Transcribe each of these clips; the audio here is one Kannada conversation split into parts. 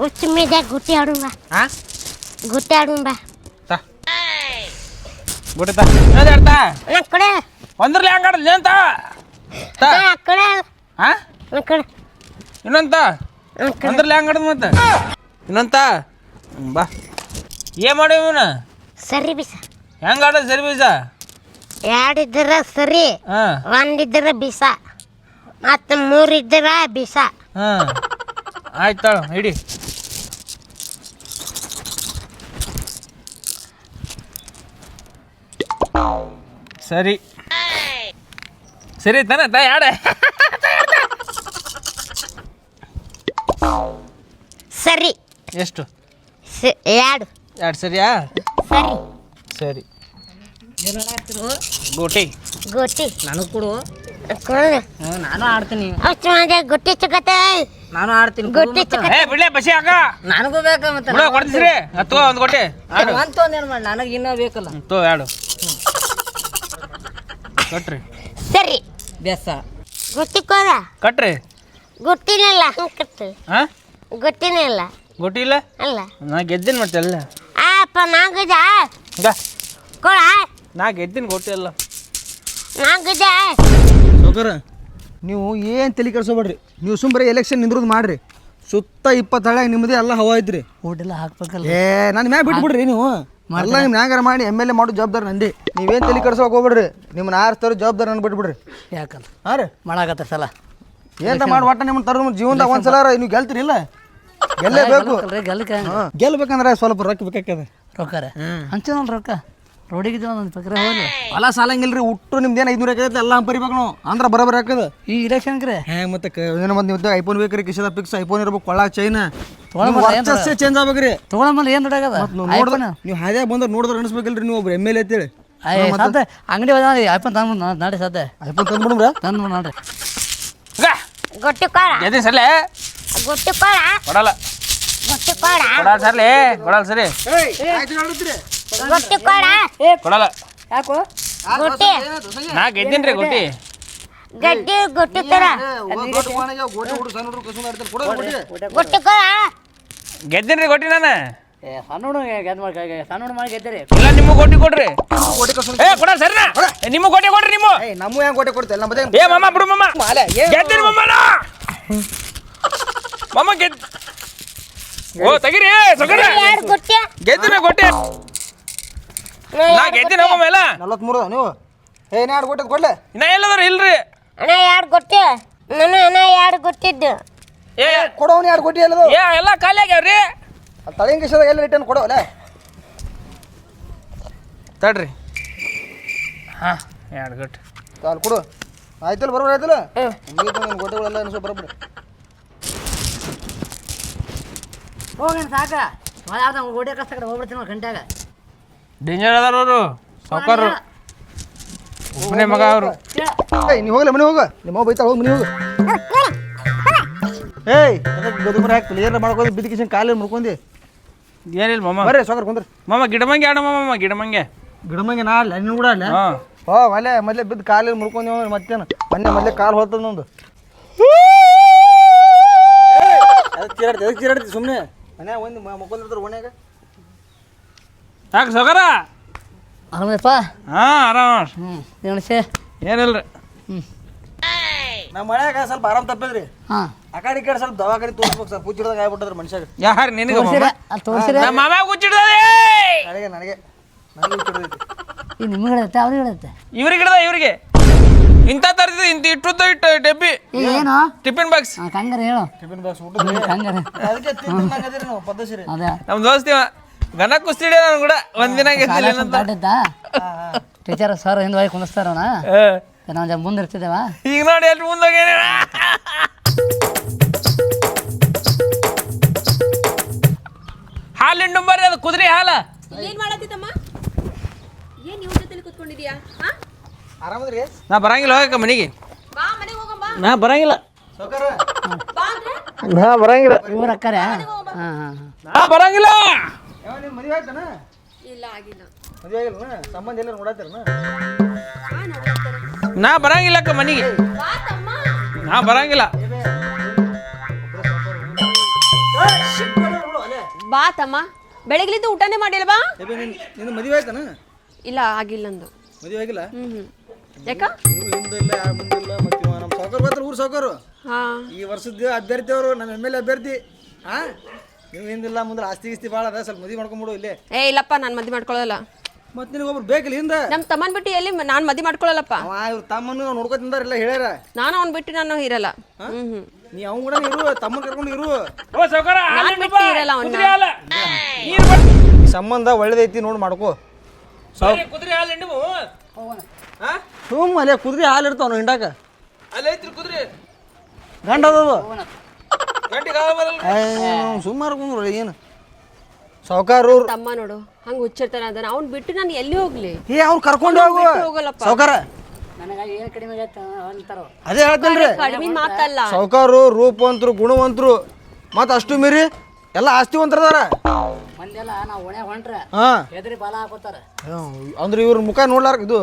ಹುಚ್ಚ మీద ಗುಟ್ಟಿ ಬಾ ಹಾ ಗುಟ್ಟಿ ಆಡುಂ ಬಾ ತಾ. ಬಿಡುತ್ತಾ ಏನದು ಹೇಳ್ತಾ ನಾ ಕಡೆ. ಒಂದ್ರಲ್ಲಿ ಹೆಂಗ್ ಆಡಲ್ಲ ಅಂತ ತಾ? ಹಾ ಒಂದ್ರಲ್ಲಿ ಹೆಂಗ್ ಆಡದ್ ಮತ್ತೆ? ಹ್ಮ್, ಬಾ. ಏನ್ ಮಾಡಿ ಇವನ? ಸರಿ ಬಿಸ. ಹೆಂಗ್ ಆಡೋದು ಸರಿ ಬೀಜ ಎರಡಿದ್ರ ಸರಿ ಹಾ. ಒಂದಿದ್ರ ಬಿಸ. ಮತ್ತು ಮೂರಿದ್ರ ಬಿಸ. ಹಾ. ಆಯ್ತಾಳ ಇಡಿ. ಸರಿ. ಸರಿ ತಾನೆ ತಾ ಯಾಡ ಸರಿ. ಎಷ್ಟು? ಎರಡು. ಎರಡು ಸರಿಯಾ? ಸರಿ. ಸರಿ. ಗೋಟಿ. ಗೋಟಿ. ನನಗೆ ಕೊಡು. ನಾನು ಆಡ್ತೀನಿ. ಅಷ್ಟು ಮಂದಿ ಗುಟ್ಟಿ ನಾನು ಆಡ್ತೀನಿ ಗುಟ್ಟಿ ಏ ಬಿಡ್ಲೆ ಬಸಿ ಹಾಕ. ನನಗೂ ಬೇಕ ಮತ್ತೆ ಬಿಡ ಕೊಡ್ತೀರಿ? ಹತ್ತು ಒಂದು ಗೋಟಿ ಆಡು. ಒಂದು ತೊಂದೇನು ಮಾಡಿ ನನಗೆ ಇನ್ನೂ ಬೇಕಲ್ಲ. ತೋ ಎರಡು ಕಟ್ರಿ. ಸರಿ. ಬೇಸ. ಗುಟ್ಟಿ ಕೋದ ಕಟ್ರಿ. ಗುಟ್ಟಿನಲ್ಲ ಹಂಗೆ ಕಟ್ಟು ಹಾಂ ಗುಟ್ಟಿನಿಲ್ಲ ಗೋಟಿ ಇಲ್ಲ ಅಲ್ಲ. ನಾ ಗೆದ್ದಿನ ಮತ್ತೆ ಅಲ್ಲ ಆ ಅಪ್ಪ ನಾಗದ ಈಗ ಕೊಡ. ನಾ ಗೆದ್ದಿನ ಗುಟ್ಟಿ ಅಲ್ಲ ನಾಗದ ಸೌಕರ ನೀವು ಏನು ತಲೆ ಕೆಡಿಸ್ಕೊಬೇಡ್ರಿ? ನೀವು ಸುಮ್ಮನೆ ಎಲೆಕ್ಷನ್ ನಿಂದ್ರದು ಮಾಡ್ರಿ. ಸುತ್ತ ಇಪ್ಪತ್ತಳ್ಯಾಗ ನಿಮ್ಮದೇ ಎಲ್ಲ ಹವಾ ಐತ್ರಿ. ಓಟೆಲ್ಲ ಹಾಕ್ಬೇಕಲ್ಲ ಏ ನನ್ನ ಮ್ಯಾಗ ಬಿಟ್ಬಿಡ್ರಿ ನೀವು. ಎಲ್ಲ ನಿಮ್ಮ ಮ್ಯಾಗಾರ ಮಾಡಿ ಎಂ ಎಲ್ ಎ ಮಾಡೋ ಜವಾಬ್ದಾರಿ ನಂದಿ. ನೀವೇನು ತಲೆ ಕೆಡ್ಸೋಕೆ ಹೋಗ್ಬಿಡ್ರಿ. ನಿಮ್ಮನ್ನ ಆರಿಸ್ತಾರೋ ಜವಾಬ್ದಾರಿ ನನ್ನ ಬಿಟ್ಬಿಡ್ರಿ. ಯಾಕಲ್ಲ ಹಾಂ ರೀ. ಮಾಡಾಕತ್ತ ಸಲ? ಏನಂತ ಮಾಡಿ ಒಟ್ಟ ನಿಮ್ಮ ತರೋದು ಜೀವನದಾಗ ಒಂದ್ಸಲ ನೀವು ಗೆಲ್ತೀರಿ ಇಲ್ಲ? ಗೆಲ್ಲೇಬೇಕು. ಬೇಕು ಗೆಲ್ಬೇಕಂದ್ರೆ ಸ್ವಲ್ಪ ರೊಕ್ಕ ಬೇಕಾಗ್ತದೆ. ರೊಕ್ಕಾರ? ಹಂಚನಲ್ಲ ರೊಕ್ಕ? ರೋಡಿಗೆ ಒಂದು ಪಕ್ರ ಹೋಗ್ಲಿ ಹೊಲ ಸಾಲಂಗಿಲ್ರಿ ಉಟ್ಟು ನಿಮ್ದು ಏನು ಐದ್ನೂರು ಆಗೈತೆ ಎಲ್ಲ ಹಂಪರಿಬೇಕು ನಾವು ಅಂದ್ರೆ ಬರೋಬರ ಹಾಕದ. ಈ ಇಲೆಕ್ಷನ್ಕ್ರೆ ಹೇ ಮತ್ತೆ ಏನು ಮತ್ತೆ ನೀವು ಐಫೋನ್ ಬೇಕ್ರಿ ಕಿಶದ ಪಿಕ್ಸ್ ಐಫೋನ್ ಇರ್ಬೇಕು ಕೊಳ್ಳ ಚೈನ ವರ್ಚಸ್ಸೇ ಚೇಂಜ್ ಆಗ್ಬೇಕ್ರಿ. ತೊಗೊಳಮ್ಮಲ್ಲಿ ಏನು ದುಡ್ಡಾಗದ? ನೋಡಿದ್ರೆ ನೀವು ಹಾದ್ಯಾಗ ಬಂದ್ರೆ ನೋಡಿದ್ರೆ ಅನಿಸ್ಬೇಕಲ್ರಿ ನೀವು ಒಬ್ರು ಎಂ ಎಲ್ ಎ ಅಂತೇಳಿ. ಸಾಧ್ಯ. ಅಂಗಡಿ ಹೋದ ಐಫೋನ್ ತಂದು ನಾಡಿ ಸಾಧ್ಯ. ಐಫೋನ್ ತಂದ್ಬಿಡ್ರ ತಂದು ನೋಡ್ರಿ ಗುಟ್ಟಿ ಕೊಡ ಗೆದ್ದಿನ ಸರ್ಲೆ? ಗುಟ್ಟಿ ಕೊಡ ಕೊಡಲ್ಲ ಸರ್ಲೆ ಕೊಡ ಕೊಡಲ್ಲ ಸರ್ಲಿ. ಕೊಡಲ್ಲ ಸರಿ ಗುಟ್ಟಿ ಕೊಡ. ಕೊಡಲ್ಲ. ಯಾಕೋ? ಗುಟ್ಟಿ ನಾ ಗೆದ್ದಿನ್ರಿ ಗುಟ್ಟಿ ಗಡ್ಡಿ ಗುಟ್ಟಿ ತರ ಗುಟ್ಟಿ ಕೊಡ ಗೆದ್ದಿನ್ರಿ ಗೋಟಿ ನಾನು? ಏ ಸಣ್ಣ ಹುಡುಗ ಗೆದ್ದು ಮಾಡಿ ಸಣ್ಣ ಹುಡುಗ ಮಾಡಿ ಗೆದ್ದರೆ. ಇಲ್ಲ ನಿಮ್ಮ ಗೋಟಿ ಕೊಡ್ರಿ. ಏ ಕೊಡ. ಸರಿನಾ ಏ, ನಿಮ್ಮ ಗೋಟಿ ಕೊಡ್ರಿ ನಿಮ್ಮ ನಮ್ಮ ಹೆಂಗ್ ಕೋಟೆ ಕೊಡ್ತೇವೆ ನಮ್ಮ ಏ ಮಮ್ಮ ಬಿಡು ಮಮ್ಮ ಗೆದ್ದಿರಿ ಮಮ್ಮನ ಮಮ್ಮ ಗೆದ್ ಓ ತೆಗಿರಿ ಸಗರ ಗುಟ್ಟಿ? ಗೆದ್ದಿನ ಗೋಟಿ ನಾ ಗೆದ್ದಿನ ನಲವತ್ಮೂರು ನೀವು? ಎರಡು ಕೊಡ್ಲೆ. ಇನ್ನ ಎಲ್ಲದಾರ ಇಲ್ರಿ. ಅಣ್ಣ ಎರಡು ನಾನು ಅಣ್ಣ ಎರಡು ಏ ಕೊಡೋನು ಎರಡು ಕೋಟಿ ಎಲ್ಲದು ಏ ಎಲ್ಲ ಖಾಲಿ ಆಗ್ಯಾವ್ರಿ. ತಲೆ ಎಲ್ಲ ರಿಟರ್ನ್ ಕೊಡೋಲ್ಲ ತಡ್ರಿ. ಹಾ. ಎರಡು ಗಟ್ಟಿ ಅಲ್ಲಿ ಕೊಡು. ಆಯ್ತಲ್ಲ ಬರೋಬರ ಆಯ್ತಲ್ಲ? ಮುಗೀತು ನಿಮ್ಮ ಗೋಟೆಗಳೆಲ್ಲ ಅನಿಸೋ ಬರೋಬ್ರಿ ಹೋಗೋಣ ಸಾಕ. ಯಾವ್ದು ಗೋಡೆ ಕಷ್ಟ ಕಡೆ ಹೋಗ್ಬಿಡ್ತೀನಿ ಗಂಟ್ಯಾಗ. ಡೇಂಜರ್ ಅದಾರ ಅವರು. ಸಾವುಕಾರರು. ಒಬ್ಬನೇ ಮಗ ಅವರು. ಏಯ್ ನೀವು ಹೋಗಲ್ಲ ಮನೆ ಹೋಗ. ನಿಮ್ಮ ಬೈತಾಳ ಹೋಗಿ ಮನೆ ಹೋಗ. ಏಯ್ ಗದುಮರ ಹಾಕ್ತಿಲ್ಲ ಏನಾರ ಮಾಡ್ಕೊಂಡು ಬಿದ್ದ ಕಿಶನ್ ಕಾಲು ಮುರ್ಕೊಂಡಿ. ಏನಿಲ್ಲ ಮಮ್ಮ ಬರ್ರಿ ಸೌಕರ್ ಕುಂದ್ರಿ. ಮಾಮ ಗಿಡಮಂಗೆ ಆಡ ಮಾಮ ಗಿಡಮಂಗೆ ಗಿಡಮಂಗೆ ನಾ ಅಲ್ಲ ನೀನು ಕೂಡ ಅಲ್ಲ? ಹಾಂ. ಓ ಮಲ್ಲೆ ಮೊದಲೇ ಬಿದ್ದು ಕಾಲಲ್ಲಿ ಮುರ್ಕೊಂಡಿ ಮತ್ತೇನು? ಮೊನ್ನೆ ಮೊದಲೇ ಕಾಲು ಹೋಗ್ತದ ನಂದು ಅದಕ್ಕೆ ಚೀರಾಡ್ತಿ ಸುಮ್ಮನೆ ಮನ್ಯಾಗ ಒಂದು ಮಕ್ಕೊಂಡಿರ್ತಾರೆ ಓಣ್ಯಾಗ. ಯಾಕೆ ಸೌಕರ ಆರಾಮಪ್ಪ ಹಾಂ ಆರಾಮ ಹ್ಞೂ ಎಣಸೆ ಏನಿಲ್ರಿ? ಹ್ಞೂ ನಮ್ಮ ಮನ್ಯಾಗ ಸ್ವಲ್ಪ ಆರಾಮ್ ತಪ್ಪಿದ್ರಿ. ಹಾಂ. ಆ ಕಡೆ ಈ ಕಡೆ ಸ್ವಲ್ಪ ದವಾಖಾನೆ ತೋರಿಸ್ಬೇಕು ಸರ್. ಪೂಚಿಡ್ದಾಗ ಆಗ್ಬಿಟ್ಟದ್ರಿ ಮನುಷ್ಯಾಗ ಯಾರು ನಿನಗೆ ತೋರಿಸಿರ? ತೋರಿಸಿರ? ನಮ್ಮ ಮಾಮ ಕೂಚಿಡ್ದದೆ. ನನಗೆ ನನಗೆ. ನನಗೆ ಹುಚ್ಚಿಡ್ದೈತಿ ಈ ನಿಮ್ಗೆ ಹೇಳುತ್ತೆ ಅವ್ರಿಗೆ ಹೇಳುತ್ತೆ? ಇವ್ರಿಗೆ ಹಿಡ್ದ ಇವ್ರಿಗೆ. ಇಂಥ ತರ್ತಿದ್ದು ಇಂತ ಇಟ್ಟುತ್ತ ಇಟ್ಟು ಡಬ್ಬಿ. ಏನು? Tiffin box. ಹಂಗಾರೆ ಹೇಳು. ಟಿಫಿನ್ ಬಾಕ್ಸ್ ಊಟ ಹಂಗಾರೆ ಅದಕ್ಕೆ ತಿಂದಿರಿ ನಾವು ಪದ್ಧತಿ ನಮ್ಮ ದೋಸ್ತಿ ಅವ. ಗನ ಕುಸ್ತಿ ಹಿಡಿಯ ನಾನು ಕೂಡ ಒಂದಿನ ಟೀಚರ್ ಸರ್ ಹಿಂದೆ ಹೋಗಿ ಕುಣಿಸ್ತಾರಣ ಏ, ನಾವು ಜನ ಮುಂದೆ ಇರ್ತಿದ್ದೇವ? ಈಗ ನೋಡಿ ಎಲ್ಲಿ ಮುಂದೋಗಿ ಹಾಲು ಹಿಂಡುಂಬರ್ರಿ ಅದು ಕುದುರೆ ಹಾಲ. ಏನ್ ಮಾಡತ್ತಿದ್ದಮ್ಮ? ಏನ್ ಇವ್ರ ಜೊತೆಲಿ ಕುತ್ಕೊಂಡಿದ್ಯಾ? ಆರಾಮದ್ರಿ ನಾ ಬರಂಗಿಲ್ಲ ಹೋಗಕ್ಕ ಮನೆಗೆ. ಬಾ ಮನೆಗೆ ಹೋಗಮ್ಮ ನಾ ಬರಂಗಿಲ್ಲ. ಸೌಕರ ಬಾ ಅಂದ್ರೆ? ನಾ ಬರಂಗಿಲ್ಲ. ಇವ್ರ ಅಕ್ಕಾರೆ? ಹಾಂ ಹಾಂ. ನಾ ಬರಂಗಿಲ್ಲ. ಯಾವ ನಿಮ್ಮ ಮದುವೆ ಆಯ್ತಾನ? ಇಲ್ಲ ಆಗಿಲ್ಲ. ಮದುವೆ ಆಗಿಲ್ಲ ಸಂಬಂಧ ಎಲ್ಲ ನೋಡತ್ತಾರನ ನಾ ಬರಂಗಿಲ್ಲಕ್ಕ ಮನೆಗೆ. ಬಾ ತಮ್ಮ ನಾ ಬರಂಗಿಲ್ಲ. ಬಾ ತಮ್ಮ ಬೆಳಗ್ಲಿದ್ದು ಊಟನೇ ಮಾಡಿಲ್ಲ ಬಾ ನಿನ್ನ ಮದುವೆ ಆಯ್ತಾನ? ಇಲ್ಲ ಆಗಿಲ್ಲ ನಂದು. ಮದುವೆ ಆಗಿಲ್ಲ? ಹ್ಮ್ ಯಾಕ? ನೀವು ಹಿಂದಿಲ್ಲ ಮುಂದಿಲ್ಲ ಮತ್ತೆ ನಮ್ಮ ಸಾವುಕಾರ ಬರ್ತಾರೆ ಊರು ಸಾವುಕಾರು ಹಾ. ಈ ವರ್ಷದ ಅಭ್ಯರ್ಥಿ ಅವರು ನಮ್ಮ ಎಂ ಎಲ್ ಎ ಅಭ್ಯರ್ಥಿ. ಹಾ? ನೀವು ಹಿಂದಿಲ್ಲ ಮುಂದೆ ಆಸ್ತಿ ಗಿಸ್ತಿ ಭಾಳ ಅದ ಸ್ವಲ್ಪ ಮದುವೆ ಮಾಡ್ಕೊಂಬಿಡು ಇಲ್ಲೇ. ಏ ಇಲ್ಲಪ್ಪ ನಾನು ಮದಿ ಮಾಡ್ಕೊಳ್ಳಲ್ಲ. ಮತ್ತೆ ನಿನಗೊಬ್ರು ಬೇಕಿಲ್ಲ ಹಿಂದೆ? ನಮ್ಮ ತಮ್ಮನ್ ಬಿಟ್ಟು ಎಲ್ಲಿ ನಾನು ಮದಿ ಮಾಡ್ಕೊಳ್ಳಲ್ಲಪ್ಪ. ಅವ ಇವ್ರ ತಮ್ಮನ್ನು ನೋಡ್ಕೊತಿಂದಾರೆಲ್ಲ ಹೇಳ್ಯಾರ? ನಾನು ಅವ್ನ್ ಬಿಟ್ಟು ನಾನು ಇರಲ್ಲ. ಹ್ಮ್ ಹ್ಮ್. ನೀ ಅವ್ನು ಕೂಡ ಇರು ತಮ್ಮನ್ ಕರ್ಕೊಂಡು ಇರು. ಓ ಸೌಕರ ನಾನು ಬಿಟ್ಟು ಇರಲ್ಲ ಈ ಸಂಬಂಧ ಒಳ್ಳೇದೈತಿ ನೋಡಿ ಮಾಡ್ಕೋ. ಕುದುರೆ ಹಾಲು ನೀವು ಹಾ? ಸುಮ್ಮ ಅಲ್ಲೇ ಕುದುರೆ ಹಾಲು ಇರ್ತಾವ ಹಿಂಡಾಕ. ಅಲ್ಲಿ ಐತ್ರಿ ಕುದುರೆ. ಗಂಡ ಅದದು ಸುಮಾರು ಕುಂದ್ರು ಏನು? ಸಾವುಕಾರು ತಮ್ಮ ನೋಡು ಹಂಗ ಹುಚ್ಚಿರ್ತಾನ ಅದನ್ನ ಅವ್ನ್ ಬಿಟ್ಟು ನಾನು ಎಲ್ಲಿ ಹೋಗ್ಲಿ? ಏ ಅವ್ನು ಕರ್ಕೊಂಡು ಹೋಗು. ಹೋಗಲ್ಲಪ್ಪ. ಸಾವುಕಾರ ನನಗೆ ಏನು ಕಡಿಮೆ ಆಗೈತೆ ಅಂತಾರೋ. ಅದೇ ಹೇಳ್ತೇನ್ರಿ ಕಡಿಮೆ ಮಾತಲ್ಲ. ಸಾವುಕಾರು ರೂಪವಂತರು ಗುಣವಂತರು ಮತ್ತ ಅಷ್ಟು ಮೀರಿ ಎಲ್ಲ ಆಸ್ತಿವಂತರದಾರ. ಮಂದೆಲ್ಲ ನಾವು ಒಣೆ ಹೊಂಟ್ರ ಹಾ. ಹೆದರಿ ಬಾಲ ಹಾಕೋತಾರ. ಅಂದ್ರೆ ಇವ್ರ ಮುಖ ನೋಡ್ಲಾರ ಇದು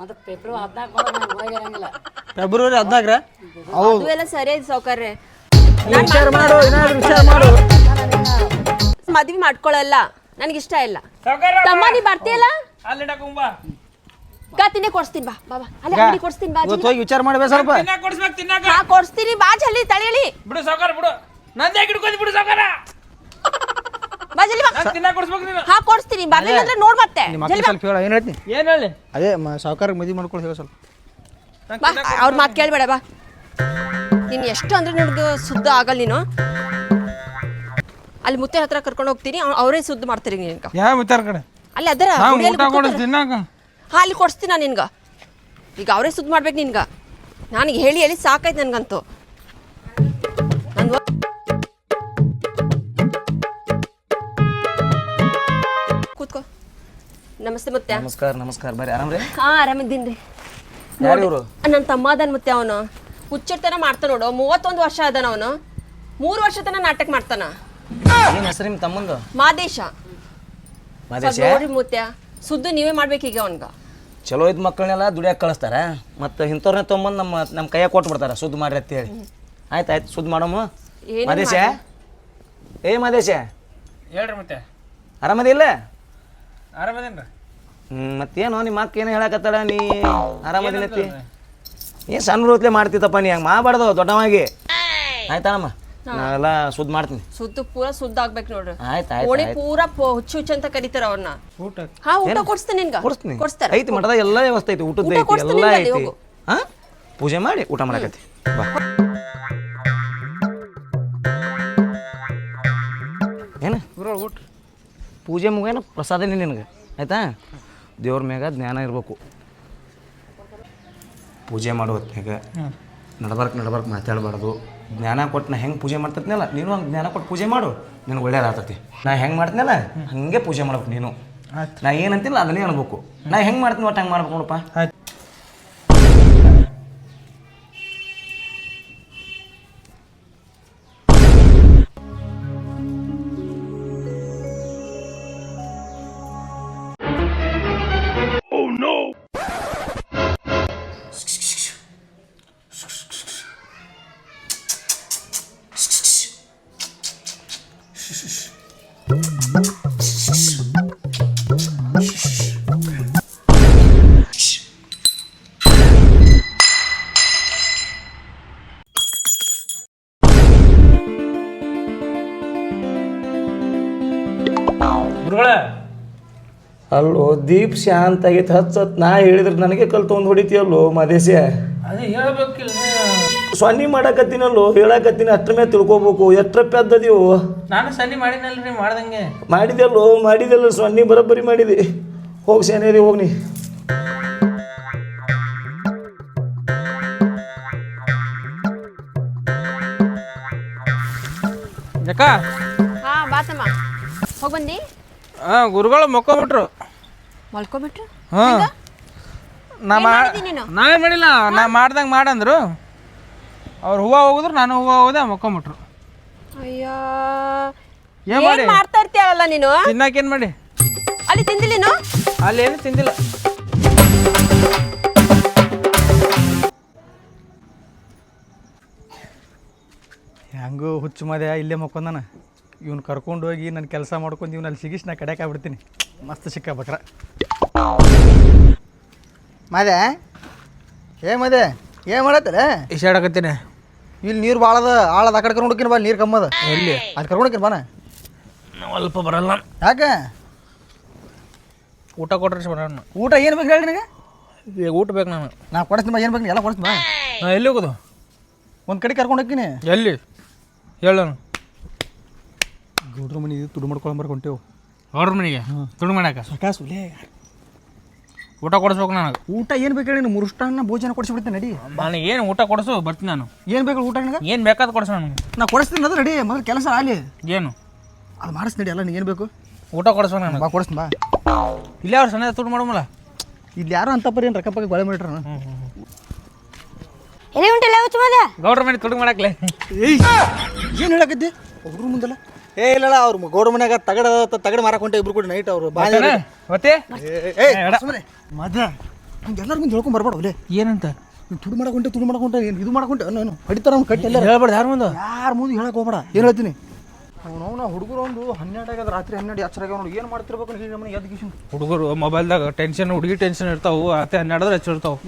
ಮತ್ತೆ ಫೆಬ್ರವರಿ ಹದಿನಾಲ್ಕು ಫೆಬ್ರವರಿ ಹದಿನಾಲ್ಕರ? ಹೌದು. ಎಲ್ಲ ಸರಿ ಐತಿ ಸೌಕರ್ಯ ವಿಚಾರ ಮಾಡು ಏನಾದ್ರು ವಿಚಾರ ಮಾಡು. ಮದ್ವಿ ಮಾಡ್ಕೊಳ್ಳಲ್ಲ ನನಗೆ ಇಷ್ಟ ಇಲ್ಲ ತಮ್ಮ ನೀ ಬರ್ತೀಯಲ್ಲ? ಬಾ. ಕೊಡ್ಸ್ತೀನಿ ಬಾ ಬಾಬಾ ಅಲ್ಲಿ ಅಂಗಡಿ ಕೊಡ್ಸ್ತೀನಿ ಬಾ ಇವತ್ತು ಹೋಗಿ ವಿಚಾರ ಮಾಡ್ಬೇ ಸ್ವಲ್ಪ. ತಿನ್ನಾಕ ಕೊಡಿಸ್ಬೇಕು ತಿನ್ನಾಕ. ಹಾ ಕೊಡ್ಸ್ತೀನಿ ಬಾ ಜಲ್ದಿ ತಳಿಯಲಿ. ಬಿಡು ಸೌಕರ ಬಿಡು. ನಂದೇ ಹಿಡ್ಕೊಂಡ್ ಬಿಡು ಸೌಕರ ಬಾ ಜಲ್ದಿ ಬಾ. ನಾನು ತಿನ್ನಾಕ ಕೊಡಿಸ್ಬೇಕು ನೀನು. ಹಾ ಕೊಡ್ಸ್ತೀನಿ ಬರ್ಲಿಲ್ಲ ಅಂದ್ರೆ ನೋಡ್ ಮತ್ತೆ. ನಿಮ್ಮ ಮಕ್ಕಳು ಸ್ವಲ್ಪ ಹೇಳ ಏನು ಹೇಳ್ತೀನಿ ಏನ್ ಹೇಳಿ? ಅದೇ ಸಾವುಕಾರ ಮದುವೆ ಮಾಡ್ಕೊಂಡು ಹೇಳ ಸ್ವಲ್ಪ. ಬಾ ಅವ್ರ ಮಾತು ಕೇಳ್ಬೇಡ ಬಾ. ನೀನು ಎಷ್ಟು ಅಂದರೆ ನನಗೆ ಸುದ್ದ ಆಗಲ್ಲ ನೀನು. ಅಲ್ಲಿ ಮುತ್ತೆ ಹತ್ರ ಕರ್ಕೊಂಡು ಹೋಗ್ತೀನಿ ಅವ್- ಅವರೇ ಸುದ್ದ ಮಾಡ್ತೀರಿ ನಿನ್ಗ. ಯಾವ ವಿಚಾರ ಕಡೆ? ಅಲ್ಲಿ ಅದರ ನಾವು ಗುಡಿಯಲ್ಲಿ ಊಟ ಕೊಡಿಸ್ ಕೂತ್ಕೊತಾರೆ. ತಿನ್ನಾಕ ಹಾ ಅಲ್ಲಿ ಕೊಡಿಸ್ತೀನಿ ನಾನು ನಿನ್ಗ. ಈಗ ಅವರೇ ಸುದ್ದ ಮಾಡ್ಬೇಕು ನಿನ್ಗ. ನನಗೆ ಹೇಳಿ ಹೇಳಿ ಸಾಕಾಯ್ತು ನನಗಂತೂ. ನಂದು ಕೂತ್ಕೋ. ನಮಸ್ತೆ ಮುತ್ತೆ ನಮಸ್ಕಾರ ನಮಸ್ಕಾರ. ಬರ್ರಿ ಆರಾಮ್ರಿ? ಹಾ ಆರಾಮಿದ್ದೀನಿ ರೀ ಯಾರು ಇವರು? ನನ್ನ ತಮ್ಮ ಅದನ್ ಮತ್ತೆ ಅವನು. ಹುಚ್ಚಿರ್ತನ ಮಾಡ್ತಾನ ನೋಡು. ಮೂವತ್ತೊಂದು ವರ್ಷ ಅದನ ಅವನು. ಮೂರು ವರ್ಷ ತನ ನಾಟಕ ಮಾಡ್ತಾನ. ಏನ್ ಹೆಸರು ನಿಮ್ಮ ತಮ್ಮಂದು? ಮಾದೇಶ. ನೋಡ್ರಿ ಮುತ್ಯ. ಸುದ್ದು ನೀವೇ ಮಾಡ್ಬೇಕೀಗ ಅವನ್ಗ. ಚಲೋ ಇದ್ ಮಕ್ಕಳನ್ನೆಲ್ಲ ದುಡಿಯಾಕ ಕಳಿಸ್ತಾರ. ಮತ್ತು ಇಂಥವ್ರನ್ನ ತೊಗೊಂಬಂದು ನಮ್ಮ ನಮ್ಮ ಕೈಯಾಗ ಕೊಟ್ಟು ಬಿಡ್ತಾರ ಸುದ್ದಿ ಮಾಡ್ರಿ ಅಂತ ಹೇಳಿ ಆಯ್ತು ಆಯ್ತು. ಸುದ್ದಿ ಮಾಡಮ್ಮ ಏನು ಮಾದೇಶ? ಏ ಮಾದೇಶ? ಹೇಳ್ರಿ ಮತ್ತೆ ಆರಾಮದಿಲ್ಲ ಆರಾಮದೇನ್ರಿ? ಹ್ಞೂ ಮತ್ತೇನು ನಿಮ್ಮ ಅಕ್ಕ ಏನು ಹೇಳಕತ್ತಾಳ? ನೀ ಆರಾಮದಿನತ್ತಿ ಏನು ಸಣ್ಣ ರೂತ್ಲೆ ಮಾಡ್ತಿತ್ತಪ್ಪ ನೀ ಹಂಗೆ ಮಾಡಬಾರ್ದು ದೊಡ್ಡವಾಗಿ ಆಯ್ತಾನಮ್ಮ ನಾವೆಲ್ಲ ಸುದ್ದ ಮಾಡ್ತೀನಿ. ಸುದ್ದು ಪೂರ ಸುದ್ದ ಆಗ್ಬೇಕು ನೋಡ್ರಿ. ಆಯ್ತು ಆಯ್ತು ಓಣಿ ಆಯ್ತು. ಪೂರ ಪೊ- ಹುಚ್ಚು ಹುಚ್ಚು ಅಂತ ಕರೀತಾರ ಅವ್ರನ್ನ. ಊಟ. ಹಾ ಊಟ ಕೊಡ್ಸ್ತೀನಿ ನಿನ್ಗ. ಕೊಡಿಸ್ತೀನಿ. ಕೊಡ್ಸ್ತಾರ. ಐತಿ ಮಠದ ಎಲ್ಲ ವ್ಯವಸ್ಥೆ ಐತಿ ಊಟದ ಊಟ ಐತಿ ಕೊಡಿಸ್ತೀನಿ ಎಲ್ಲ ಅಲ್ಲಿ ಐತಿ. ಹೋಗು. ಹಾ? ಪೂಜೆ ಮಾಡಿ ಊಟ ಮಾಡಕತ್ತಿ. ಬಾ. ಏನು? ಗುರು ಊಟ. ಪೂಜೆ ಮುಗೇನ ಪ್ರಸಾದನೇ ನಿನಗೆ. ಆಯ್ತಾ? ದೇವ್ರ ಮ್ಯಾಗ ಜ್ಞಾನ ಇರಬೇಕು. ಪೂಜೆ ಮಾಡೋ ಹೊತ್ನಾಗ ನಡ್ಬಾರ್ಕ್ ನಡ್ಬಾರ್ಕ್ ಮಾತಾಡಬಾರ್ದು. ಜ್ಞಾನ ಕೊಟ್ಟು ನಾ ಹೆಂಗೆ ಪೂಜೆ ಮಾಡ್ತಿದ್ನಲ್ಲ ನೀನು ಹಂಗೆ ಜ್ಞಾನ ಕೊಟ್ಟು ಪೂಜೆ ಮಾಡು. ನಿನಗೆ ಒಳ್ಳೇದಾಗ್ತತಿ. ನಾ ಹೆಂಗೆ ಮಾಡ್ತೀನಲ್ಲ? ಹಂಗೆ ಪೂಜೆ ಮಾಡ್ಬೇಕು ನೀನು. ನಾ ಏನಂತಿಲ್ಲ ಅದನ್ನೇ ಅನ್ಬೇಕು. ನಾ ಹೆಂಗೆ ಮಾಡ್ತೀನಿ ಒಟ್ಟು ಹಂಗೆ ಮಾಡ್ಬೇಕು ನೋಡಪ್ಪ. ಗುರುಗಳೇ. ಅಲ್ಲೋ ದೀಪ್ ಶಾಂತ ಆಗೈತೆ ಹಚ್ಚತ್ ನಾ ಹೇಳಿದ್ರೆ ನನಗೆ ಕಲ್ ತೊಗೊಂಡು ಹೊಡಿತೀಯಲ್ಲೋ ಮಾದೇಶ? ಅದೇ ಹೇಳ್ಬೇಕಿಲ್ಲ. ಸನ್ನಿ ಮಾಡಕತ್ತೀನಲ್ಲೋ ಹೇಳಕತ್ತೀನಿ ಅಷ್ಟ್ರ ಮೇಲೆ ತಿಳ್ಕೊಬೇಕು ಎಷ್ಟ್ರ ಪೆದ್ದದೀವು ನಾನು ಸನ್ನಿ ಮಾಡಿನಲ್ರಿ ಮಾಡ್ದಂಗೆ. ಮಾಡಿದೆಲ್ಲೋ ಮಾಡಿದೆಲ್ಲ ಸೊನ್ನಿ ಬರೋಬ್ಬರಿ ಮಾಡಿದೆ. ಹೋಗಿ ಸೇನೇರಿ ಹೋಗ್ನಿ ಯಾಕ? ಹಾ ಬಾತಮ್ಮ ಹೋಗಿ ಬಂದಿ? ಹಾಂ ಗುರುಗಳು ಮಕ್ಕೊಂಬಿಟ್ರು ಮಲ್ಕೊಬಿಟ್ರು? ಹಾಂ. ನಾ ಏನ್ ಮಾ ನಾವೇ ಮಾಡಿಲ್ಲ ನಾ ಮಾಡ್ದಂಗೆ ಮಾಡಂದ್ರು. ಅವ್ರು ಹೂವು ಹೋಗಿದ್ರು ನಾನು ಹೂವು ಹೋದೆ ಮಕ್ಕೊಂಬಿಟ್ರು ಅಯ್ಯೋ. ಏನ್ ಏನ್ ಮಾಡಿ? ಮಾಡ್ತಾ ಇರ್ತೀಯಲ್ಲ ನೀನು? ತಿನ್ನಕ್ಕೇನು ಮಾಡಿ? ಅಲ್ಲಿ ತಿಂದಿಲ್ಲ ನೀನು? ಅಲ್ಲಿ ಏನು ತಿಂದಿಲ್ಲ. ಹೆಂಗೂ ಹುಚ್ಚು ಮದ್ಯಾ ಇಲ್ಲೇ ಮಕ್ಕೊಂದಾನ ಇವ್ನು ಕರ್ಕೊಂಡು ಹೋಗಿ ನನ್ನ ಕೆಲಸ ಮಾಡ್ಕೊಂಡು ಇವನಲ್ಲಿ ಸಿಗಿಸ್ ನಾ ಕಡೆಗೆ ಆಗ್ಬಿಡ್ತೀನಿ. ಮಸ್ತ್ ಸಿಕ್ಕ ಬಕ್ರ. ಮದೆ? ಏ ಮದೆ ಏ ಮಾಡತ್ತಲ್ಲ ಇಷ್ಟಾಡಕತ್ತೀನಿ ಇಲ್ಲಿ ನೀರು ಭಾಳ ಅದ ಆಳದ ಆ ಕಡೆ ಕರ್ಕೊಂಡು ಹೋಗಿನ ಬಾ ನೀರು ಕಮ್ಮದ ಎಲ್ಲಿ? ಅದು ಕರ್ಕೊಂಡು ಹೋಗಿನ ಬಾನ ಅಲ್ಪ ಬರಲ್ಲ ಯಾಕೆ? ಊಟ ಕೊಟ್ರೆ ಬರೋಣ ಊಟ ಏನು ಬೇಕು ಹೇಳಿ ನಿನಗೆ? ಈಗ ಊಟ ಬೇಕು ನಾನು. ನಾ ಕೊಡಿಸ್ತೀನಿ ಬಾ ಏನು ಬೇಕು ಎಲ್ಲ ಕೊಡಿಸ್ತೀನಿ ಬಾ. ನಾ ಎಲ್ಲಿ ಹೋಗೋದು? ಒಂದು ಕಡೆ ಕರ್ಕೊಂಡು ಹೋಗ್ತೀನಿ. ಎಲ್ಲಿ? ಹೇಳು ಗೌಡ್ರ ಮನೆ ತುಡು ಮಾಡ್ಕೊಂಡು ಹೊಂಟೇವು ಅವ್ರ ಮನೆಗೆ? ತುಡು ಮಾಡಾಕ? ಸಾಕಾಸುಲೇ ಊಟ ಕೊಡಿಸ್ಬೇಕು ನನಗೆ. ಊಟ ಏನು ಬೇಕು ಹೇಳಿ ನೀನು ಮುರುಷ್ಟಾನ್ನ ಭೋಜನ ಕೊಡಿಸ್ಬಿಡ್ತೇನೆ ನಡಿ. ನಾನು ಏನು ಊಟ ಕೊಡಿಸು ಬರ್ತೀನಿ ನಾನು. ಏನು ಬೇಕು ಊಟ ನನಗೆ? ಏನು ಬೇಕಾದ ಕೊಡಿಸು ನನಗೆ. ನಾ ಕೊಡಿಸ್ತೀನಿ ಅದು ನಡಿ. ಮೊದಲು ಕೆಲಸ ಆಗಲಿ. ಏನು? ಅದು ಮಾಡಿಸ್ ನಡಿ ಅಲ್ಲ ಏನು ಬೇಕು? ಊಟ ಕೊಡಿಸ್ಬೇಕು ನಾನು ಬಾ ಕೊಡಿಸ್ತೀನಿ ಬಾ. ಇಲ್ಲೇ ಅವ್ರು ಸಣ್ಣ ತುಡು ಮಾಡಮಲ್ಲ? ಇಲ್ಲಿ ಯಾರು ಅಂತ ಪರಿ ಏನು ರೊಕ್ಕ ಪಕ್ಕ ಗೊಳೆ ಮಾಡಿಟ್ರ ಎಲ್ಲಿ ಉಂಟಲ್ಲ ಗೌಡ್ರ ಮನೆ ತುಡು ಮಾಡಕ್ಲೆ. ಏಯ್ ಏನು ಹೇಳಕತ್ತಿ? ಅವ್ರ ಮುಂದಲ್ಲ. ಏ ಇಲ್ಲ ಅವ್ರು ಗೌಡ ಮನ್ಯಾಗ ತಗಡ ತಗಡ ಮಾರಕ್ ಹೊಂಟೆ ಇಬ್ರು ಕೂಡ ನೈಟ್ ಅವರು. ಮತ್ತೆ ಮದ ಎಲ್ಲರ ಮುಂದೆ ಹೇಳ್ಕೊಂಡ್ ಬರ್ಬೇಡ ಒಲೆ ಏನಂತ? ತುಡು ಮಾಡಕ್ ಹೊಂಟೆ ತುಡು ಮಾಡಕ್ ಹೊಂಟೆ ಇದು ಮಾಡಕ್ ಹೊಂಟೆ? ನಾನು ಹೊಡಿತಾರ ಅವ್ನು ಕಟ್ಟಿ ಎಲ್ಲ ಹೇಳ್ಬಾರ್ದು ಯಾರು ಮುಂದೆ ಯಾರು ಮುಂದೆ ಹೇಳಕ್ ಹೋಗ್ಬೇಡ. ಏನು ಹೇಳ್ತೀನಿ? ಅವನು ಅವನ ಹುಡುಗರು ಒಂದು ಹನ್ನೆರಡು ಆಗ್ಯದ ರಾತ್ರಿ ಹನ್ನೆರಡು ಎಚ್ಚರಾಗ್ಯಾವ ನೋಡಿ. ಏನು ಮಾಡ್ತಿರ್ಬೇಕು ಹೇಳಿ ನಮ್ಮನೆ ಎದ್ದು ಕಿಶನ್? ಹುಡುಗರು ಮೊಬೈಲ್ದಾಗ ಟೆನ್ಷನ್ ಹುಡುಗಿ ಟೆನ್ಷನ್ ಇರ್ತಾವು ಅತ್ತೆ ಹನ್ನೆರಡದ್ರೆ ಹೆಚ್ಚಿರ್ತಾವು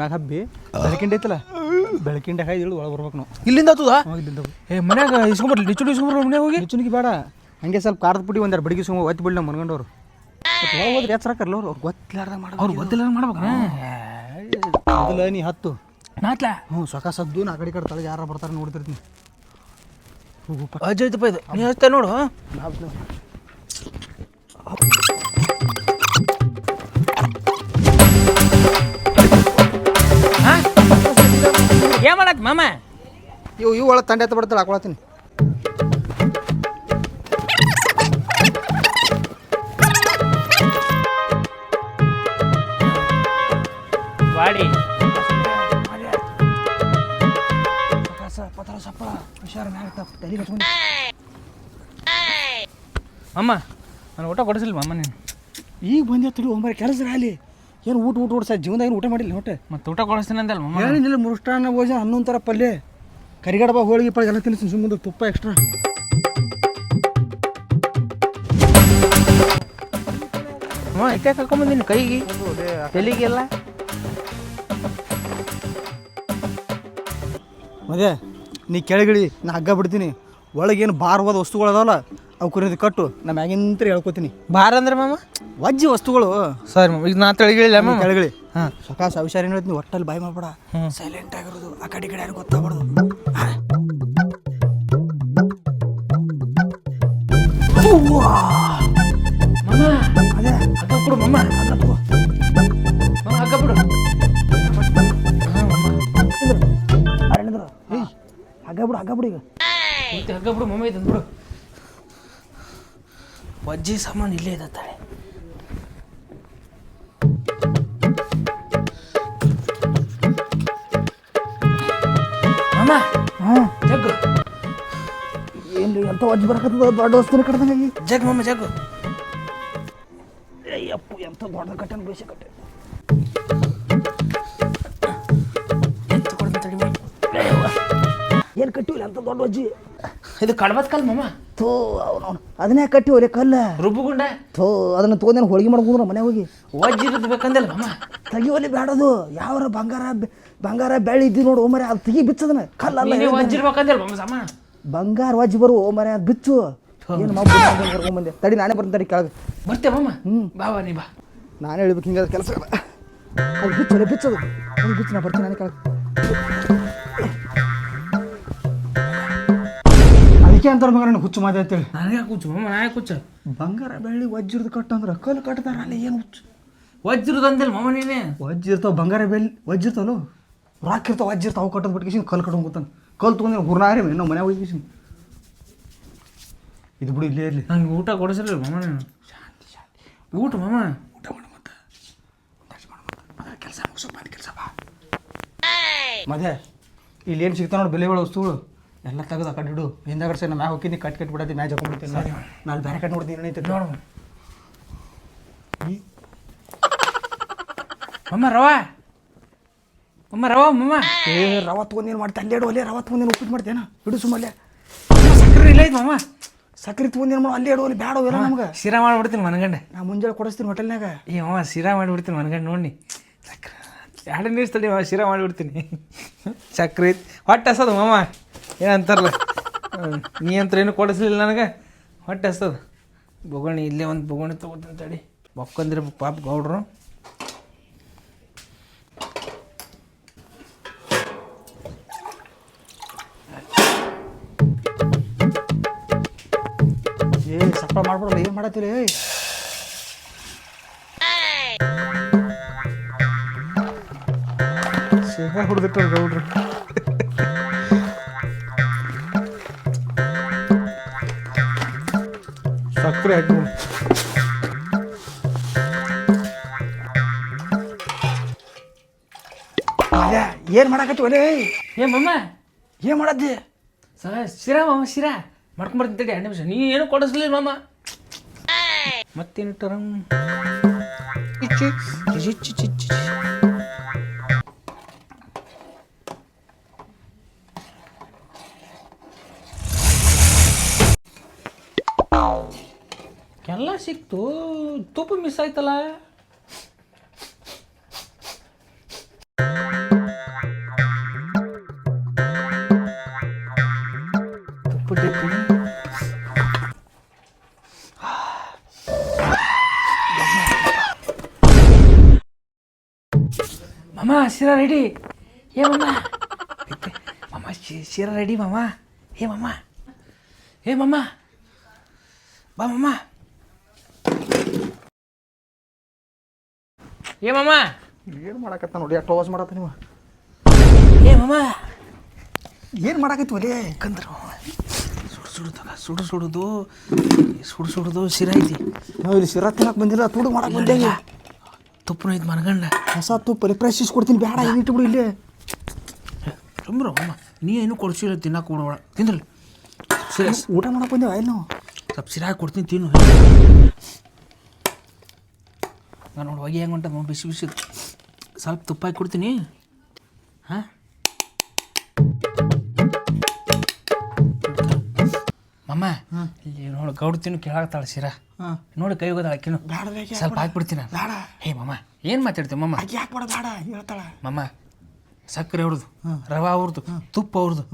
ಮ್ಯಾಗ ಹಬ್ಬಿ ಬೆಳಕಿಂಡ ಐತಲ್ಲ? ಬೆಳಕಿಂಡ ಹಾಯ್ ಇಳಿದು ಒಳಗೆ ಬರ್ಬೇಕು ನಾವು. ಇಲ್ಲಿಂದ ಆತದ ಇಲ್ಲಿಂದ ಏ ಮನ್ಯಾಗ ಇಸ್ಕೊಂಬರ್ಲಿ ನಿಚ್ಚುಡು ಇಸ್ಕೊಂಬರ್ಲಿ ಮನ್ಯಾಗ ಹೋಗಿ? ನಿಚ್ಚುನಿಗೆ ಬೇಡ. ಹಂಗೆ ಸ್ವಲ್ಪ ಕಾರದ ಪುಡಿ ಒಂದೆರಡು ಬಡಿಗೆ ಸುಮ್ಮ ಒತ್ತಿ ಬಿಡ್ಲಿ ನಮ್ಮ ಮನ್ಗಂಡವ್ರು. ಒಳಗೆ ಹೋದ್ರೆ ಎಚ್ಚರ ಹಾಕರ್ಲ ಅವ್ರು? ಅವ್ರು ಗೊತ್ತಿಲ್ಲಾರ್ದ ಮಾಡ್ಬೇಕು ಅವ್ರು ಗೊತ್ತಿಲ್ಲ ಮಾಡ್ಬೇಕು ಮೊದಲ ನೀ ಹತ್ತು. ನಾತ್ಲ? ಹ್ಞೂ ಸೊಕ ಸದ್ದು ನಾ ಕಡೆ ಕಡೆ ತಳಗೆ ಯಾರು ಬರ್ತಾರೆ ನೋಡ್ತಿರ್ತೀನಿ. ಅಜ್ಜ ಐತಪ್ಪ ಇದು. ನೀ ಹಚ್ತಾ ನೋಡು. ಮಾಮ. ಇವು ಇವು ಒಳಗೆ ತಂಡೆ ಎತ್ತ ಬಿಡ್ತಾಳೆ ಹಾಕೊಳತ್ತೀನಿ. ಬಾಡಿ ಅಮ್ಮ ನಾನು ಊಟ ಕೊಡಿಸಿಲ್ಲ ಅಮ್ಮ ನೀನು? ಈಗ ಬಂದೆ ತಿಳಿ ಒಂಬರ ಕೆಲಸ ಆಗಲಿ ಏನು ಊಟ ಊಟ ಊಟ ಸರ್? ಜೀವನದಾಗ ಏನು ಊಟ ಮಾಡಿಲ್ಲ ಹೊಟ್ಟೆ? ಮತ್ತೆ ಊಟ ಕೊಡಿಸ್ತೀನಿ ಅಂದಲ್ಲ ಮಮ್ಮ ಮುರುಷ್ಟಾನ್ನ ಭೋಜನ ಹನ್ನೊಂದು ಥರ ಪಲ್ಯ. ಕರಿಗಡಬ ಹೋಳಿಗೆ ಪಲ್ಯ ಎಲ್ಲ ತಿನ್ನಿಸ್ತೀನಿ ಸುಮ್ಮನೆ ತುಪ್ಪ ಎಕ್ಸ್ಟ್ರಾ ಇಟ್ಟೆ ಕರ್ಕೊಂಬಂದಿನಿ ಕೈಗೆ. ತಲೆಗೆಲ್ಲ. ಅದೇ ನೀ ಕೆಳಗಿಳಿ ನಾ ಹಗ್ಗ ಬಿಡ್ತೀನಿ. ಒಳಗೇನು ಭಾರವಾದ ವಸ್ತುಗಳು ಅದಾವಲ್ಲ ಅವು ಕುರಿದು ಕಟ್ಟು ನಮ್ಮ ಮ್ಯಾಗಿಂತ್ರ ಹೇಳ್ಕೊತೀನಿ. ಬಾರ ಅಂದ್ರೆ ಮಾಮ? ವಜ್ಜಿ ವಸ್ತುಗಳು. ಸರಿ ಈಗ ನಾ ತಳಗಿಳಿಲ್ಲ ಮಾಮ? ಕೆಳಗಿಳಿ ಹಾಂ. ಸಕಾಸ ಹುಷಾರು ಏನು ಹೇಳ್ತೀನಿ ಒಟ್ಟಲ್ಲಿ ಬಾಯ್ ಮಾಡ್ಬೇಡ. ಸೈಲೆಂಟ್ ಆಗಿರೋದು ಆ ಕಡೆ ಈ ಕಡೆ ಯಾರು ಗೊತ್ತಾಗ್ಬಾರ್ದು. ಮಾಮ ಅದೇ. ಕೊಡು ಮಾಮ. ಹಗ್ಗ ತಗೋ. ಮಾಮ ಬಿಡು ಹಗ್ಗ ಬಿಡು ಹಗ್ಗ ಬಿಡು ಈಗ. ಹಗ್ಗ ಬಿಡು ಮಮ್ಮ ಇದನ್ ಬಿಡು. ವಜ್ಜಿ ಸಾಮಾನು ಇಲ್ಲೇ ಇದೆ ತಾಳೆ. ಮಾಮ ಹಾಂ. ಜಗ್ಗು. ಏನು ಎಂತ ವಜ್ಜಿ ಬರಕತ್ತದ? ದೊಡ್ಡ ವಸ್ತುನ ಕಡ್ದಂಗಾಗಿ ಜಗ್ ಮಮ್ಮ ಜಗ್ಗು. ಅಯ್ಯಪ್ಪು ಎಂತ ದೊಡ್ಡ ಕಟ್ಟನ್ ಬೇಸಿ ಕಟ್ಟೆ. ಏನು ಕಟ್ಟಿವಿಲ್ಲ ಅಂತ ದೊಡ್ಡ ವಜ್ಜಿ ಇದು ಕಡ್ಬತ್ ಕಲ್ ಮಾಮ. ಥೋ ಅವನು ಅದನ್ನೇ ಕಟ್ಟಿ ಒಲೆ ಕಲ್ಲ. ರುಬ್ಬುಗುಂಡ ಥೋ ಅದನ್ನ ತೊಗೊಂಡೇನು ಹೋಳಿಗೆ ಮಾಡ್ಕೊಂಡ್ರು ಮನೆ ಹೋಗಿ? ವಜ್ಜಿ ಬೇಕಂದಿಲ್ಲ ಅಮ್ಮ ಮಾಮ. ತೆಗಿವಲ್ಲಿ ಬೇಡದು ಯಾವರ ಬಂಗಾರ ಬೆ- ಬಂಗಾರ ಬೆಳ್ಳಿ ಇದ್ದು ನೋಡು ಮರೆ ಅದು ತೆಗಿ ಬಿಚ್ಚದನ ಕಲ್ಲಲ್ಲ ಅಲ್ಲ ವಜ್ಜಿ ಇರ್ಬೇಕಂದಲ್ಲ ಮಾಮ ಬಂಗಾರ ವಜ್ಜಿ ಬರು ಮರೆ ಅದು ಬಿಚ್ಚು. ಏನು ಮಬ್ಬು ಬಂದೆ ತಡಿ ನಾನೇ ಬರ್ತೀನಿ ತಡಿ ಕೆಳಗೆ. ಬರ್ತೆ ಬಾ ಬಾ ನೀ ಬಾ. ನಾನೇ ಹೇಳ್ಬೇಕು ಹಿಂಗೆ ಕೆಲಸ ಅದು. ಬಿಚ್ಚು ಒಲೆ ಬಿಚ್ಚದು ಅದು ಬಿಚ್ಚು ನಾ ಬರ್ತೀನಿ ನಾನೇ ಕೆಳಗೆ. ಅದಕ್ಕೆ ಅಂತಾರೆ ಮಗ ನನಗೆ ಹುಚ್ಚು ಮಾದೆ ಅಂತೇಳಿ. ನನಗೆ ಹುಚ್ಚು? ಮಾಮ ನಾ ಯಾಕೆ ಕೂಚು ಬಂಗಾರ ಬೆಳ್ಳಿ ವಜ್ರದ ಕಟ್ಟು ಅಂದ್ರೆ ಕಲ್ಲು ಕಟ್ತಾರ ಅಲ್ಲಿ ಏನು ಹುಚ್ಚು? ವಜ್ರದ ಅಂದಿಲ್ಲ ಮಾಮ ನೀನೇ? ವಜ್ರತಾವ ಇರ್ತಾವ ಬಂಗಾರ ಬೆಳ್ಳಿ ವಜ್ರತಾವಲ್ಲ ಇರ್ತಾವಲ್ಲ ರಾಕ್ ಇರ್ತಾವ ವಜ್ರತಾವ ಅವು ಕಟ್ಟೋದು ಬಿಟ್ಟು ಕಲ್ಲು ಕಟ್ಕೊಂಡು ಕೂತಾನೆ. ಕಲ್ಲು ತೊಗೊಂಡು ಹುರ್ನಾರಿ ಇನ್ನೂ ಮನೆ ಹೋಗಿ ಇದು ಬಿಡು ಇಲ್ಲೇ ಇರಲಿ. ನಂಗೆ ಊಟ ಕೊಡಿಸಿಲ್ಲ ಮಾಮ ನೀನು? ಶಾಂತಿ ಶಾಂತಿ. ಊಟ ಮಾಮ? ಊಟ ಮಾಡು ಮತ್ತೆ. ಕೆಲಸ ಮುಗಿಸೋ ಬಂದು ಕೆಲಸ ಬಾ. ಮದೆ ಇಲ್ಲಿ ಏನು ಸಿಗ್ತಾವ ನೋಡಿ ಬೆಳೆ ವಸ್ತುಗಳು. ಎಲ್ಲ ತೆಗೆದು ಆ ಕಡೆ ಇಡು. ಹಿಂದಾಗಡೆ ಸರಿ ಮ್ಯಾಗ ಹೋಗಿ ಕಟ್ ಕಟ್ ಬಿಡತ್ತಿ ಮ್ಯಾಚ್ ಹಾಕೊಂಡ್ಬಿಡ್ತೀನಿ ನಾನು. ಬೇರೆ ಕಟ್ ನೋಡ್ತೀನಿ ಏನೈತೆ ನೋಡು ಮಮ್ಮ ರವ. ಮಮ್ಮ ರವ ಮಮ್ಮ. ಏ ರವ ತೊಗೊಂಡು ಏನು ಮಾಡ್ತಾ? ಅಲ್ಲೇ ಇಡು ಅಲ್ಲೇ ರವ ತೊಗೊಂಡು ಉಪ್ಪಿಟ್ಟು ಮಾಡ್ತೇನ ಬಿಡು ಸುಮ್ಮಲ್ಲೇ ಸಕ್ಕರೆ ಇಲ್ಲ ಐತೆ ಮಮ್ಮ. ಸಕ್ರೆ ತೊಗೊಂಡು ಏನು ಮಾಡೋ ಅಲ್ಲೇ ಇಡು ಅಲ್ಲಿ ಬೇಡ ಅವೆಲ್ಲ ನಮ್ಗೆ. ಶಿರಾ ಮಾಡ್ಬಿಡ್ತೀನಿ ಮನಗಂಡೆ. ನಾ ಮುಂಜಾನೆ ಕೊಡಿಸ್ತೀನಿ ಹೋಟೆಲ್ನಾಗ ಏ ಅವ ಶಿರಾ ಮಾಡಿಬಿಡ್ತೀನಿ ಮನಗಂಡೆ ನೋಡಿ ಸಕ್ಕರೆ ಎರಡು ನೀರು ತಡಿ ಶಿರಾ ಮಾಡಿಬಿಡ್ತೀನಿ. ಸಕ್ಕರೆ ಐತಿ. ಹೊಟ್ಟೆ ಹಸದು ಮಾಮ ಏನಂತಾರಲ್ಲ ನೀ ಅಂತ ಏನು ಕೊಡಿಸ್ಲಿಲ್ಲ ನನಗೆ? ಹೊಟ್ಟೆ ಹಸದು ಬೊಗಣಿ, ಇಲ್ಲೇ ಒಂದು ಬೊಗಣಿ ತೊಗೋತೀನಿ ತಡಿ. ಬೊಕ್ಕಂದ್ರೆ ಪಾಪ ಗೌಡ್ರು. ಏ ಸಪ್ಪ ಮಾಡ್ಬಿಡಲ್ಲ, ಏನು ಮಾಡತ್ತಿಲ್ಲ ಶೇಂಗಾ ಹುಡ್ದಿಟ್ಟಾರ ಗೌಡ್ರು. ಸಕ್ಕರೆ ಹಾಕಿ ಏನು ಮಾಡಾಕತ್ತಿ ಒಲೆ? ಏ ಮಮ್ಮ ಏನು ಮಾಡದ್ದಿ ಸರ ಶಿರಾ ಮಮ್ಮ ಶಿರಾ. ಮಾಡ್ಕೊಂಬರ್ತೀನಿ ತಡಿ ಎರಡು ನಿಮಿಷ. ನೀ ಏನು ಕೊಡಿಸ್ಲಿಲ್ಲ ಮಮ್ಮ ಮತ್ತೇನಿಟ್ಟಾರ ಇಚ್ಚಿ ಚಿಚಿ ಚಿಚಿ ಚಿಚಿ. ಎಲ್ಲ ಸಿಕ್ತು ತುಪ್ಪ ಮಿಸ್ ಆಯ್ತಲ್ಲ ತುಪ್ಪ ಡಿಪ್ಪಿ ಮಾಮ ಶಿರಾ ರೆಡಿ ಏ ಮಾಮ. ಐತೆ. ಮಾಮ. ಶಿ- ಶಿರಾ ರೆಡಿ ಮಾಮ ಏ ಮಾಮ. ಏನು ಮಾಡಾಕತ್ತ ನೋಡಿ ಅಷ್ಟು ವಾಸ್ ಮಾಡತ್ತ ನೀವು? ಏ ಮಾಮ. ಏನು ಮಾಡಾಕತ್ತಿ ಒಲೆ? ಕಂದ್ರ. ಸುಡು ಸುಡು ತಗ ಸುಡು ಸುಡುದು ಸುಡು ಸುಡುದು ಶಿರ ಐತಿ. ನಾವು ಇಲ್ಲಿ ಶಿರ ತಿನ್ನಕ್ಕೆ ಬಂದಿಲ್ಲ ತುಡು ಮಾಡಕ್ಕೆ ಬಂದೇವಿ ತುಪ್ಪನ ಐತಿ ಮನಗಂಡ. ಹೊಸ ತುಪ್ಪ ರಿಫ್ರೆಶ್ ಕೊಡ್ತೀನಿ ಬೇಡ ಇಟ್ಟು ಬಿಡು ಇಲ್ಲಿ. ತುಂಬ್ರ ಅಮ್ಮ ನೀ ಏನು ಕೊಡ್ಸಿಲ್ಲ ತಿನ್ನಕ್ಕೆ ಕೊಡೋಣ ತಿಂದ್ರಲ್ಲ ಊಟ ಮಾಡಕ್ಕೆ ಬಂದೇವ ಏನು ಸ್ವಲ್ಪ ಶಿರಾ ಕೊಡ್ತೀನಿ ತಿನ್ನು. ನಾನು ನೋಡಿ ಹೊಗೆ ಹೆಂಗೆ ಹೊಂಟದ ಬಿಸಿ ಬಿಸಿ. ಸ್ವಲ್ಪ ತುಪ್ಪ ಹಾಕಿ ಕೊಡ್ತೀನಿ. ಹಾಂ? ಮಮ್ಮ ಇಲ್ಲಿ ನೋಡಿ ಗೌಡ್ತೀನಿ ಕೇಳಾಗ್ತಾಳೆ ಶಿರಾ. ಹಾಂ. ನೋಡಿ ಕೈ ಹೋಗೋದಾಳ ಹಾಕಿನ ಸ್ವಲ್ಪ ಹಾಕ್ಬಿಡ್ತೀನಿ ಬೇಡ. ಹೇ ಮಮ್ಮ ಏನು ಮಾತಾಡ್ತೀವಿ ಮಮ್ಮ ಯಾಕೆ ಬೇಡ ಬೇಡ ಹೇಳ್ತಾಳ. ಮಮ್ಮ ಸಕ್ಕರೆ ಅವ್ರದ್ದು ರವಾ ಅವ್ರದ್ದು ತುಪ್ಪ ಅವ್ರದ್ದು